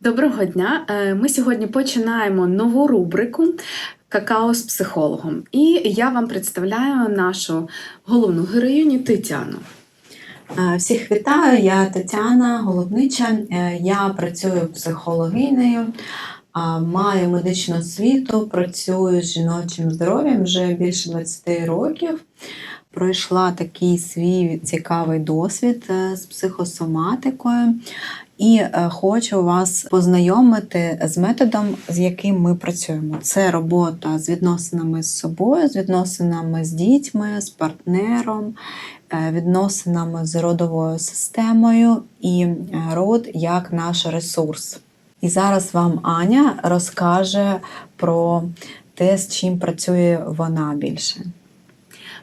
Доброго дня! Е, Ми сьогодні починаємо нову рубрику Какао з психологом. І я вам представляю нашу головну героїню Тетяну. Е, Всіх вітаю, я Тетяна Голубнича. Е, Я працюю психологинею, маю медичну освіту, працюю з жіночим здоров'ям вже більше 20 років. Пройшла такий свій цікавий досвід з психосоматикою. І е, хочу вас познайомити з методом, з яким ми працюємо. Це робота з відносинами з собою, з відносинами з дітьми, з партнером, е, відносинами з родовою системою і е, род як наш ресурс. І зараз вам Аня розкаже про те, з чим працює вона більше.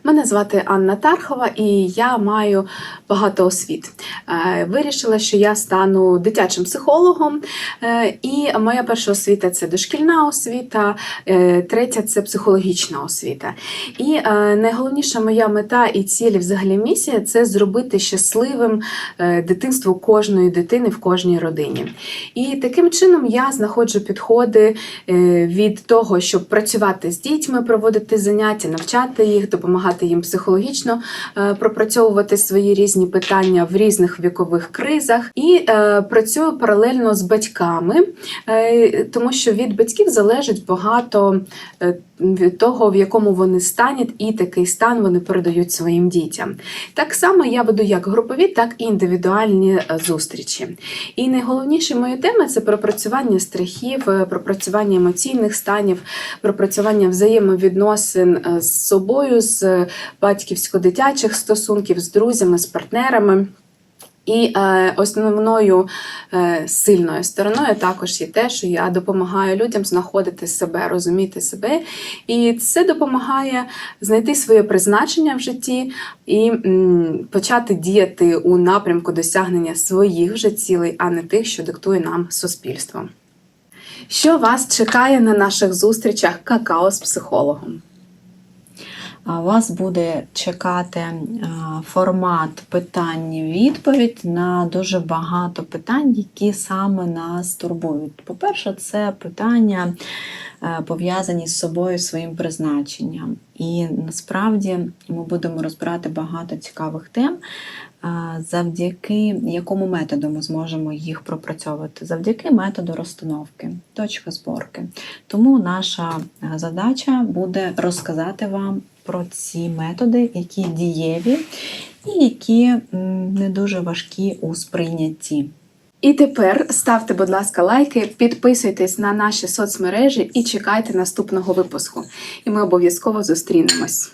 Мене звати Анна Тархова, і я маю багато освіт. Е, Вирішила, що я стану дитячим психологом. Е, І моя перша освіта це дошкільна освіта, е, третя це психологічна освіта. І найголовніша моя мета і ціль, взагалі місія це зробити щасливим дитинство кожної дитини в кожній родині. І таким чином я знаходжу підходи від того, щоб працювати з дітьми, проводити заняття, навчати їх, допомагати їм психологічно е, пропрацьовувати свої різні питання в різних вікових кризах. І е, працюю паралельно з батьками, е, тому що від батьків залежить багато від того, в якому вони стануть, і такий стан вони передають своїм дітям. Так само я веду як групові, так і індивідуальні зустрічі. І найголовніші мої теми це пропрацювання страхів, пропрацювання емоційних станів, пропрацювання взаємовідносин з собою, з батьківсько-дитячих стосунків, з друзями, з партнерами. І е, основною е, сильною стороною також є те, що я допомагаю людям знаходити себе, розуміти себе. І це допомагає знайти своє призначення в житті і почати діяти у напрямку досягнення своїх вже цілей, а не тих, що диктує нам суспільство. Що вас чекає на наших зустрічах какао з психологом? Вас буде чекати е, формат питань-відповідь на дуже багато питань, які саме нас турбують. По-перше, це питання е, пов'язані з собою, своїм призначенням. І насправді ми будемо розбирати багато цікавих тем, е, завдяки якому методу ми зможемо їх пропрацьовувати, завдяки методу розстановки, точка зборки. Тому наша задача буде розказати вам про ці методи, які дієві і які не дуже важкі у сприйнятті. І тепер ставте, будь ласка, лайки, підписуйтесь на наші соцмережі і чекайте наступного випуску. І ми обов'язково зустрінемось.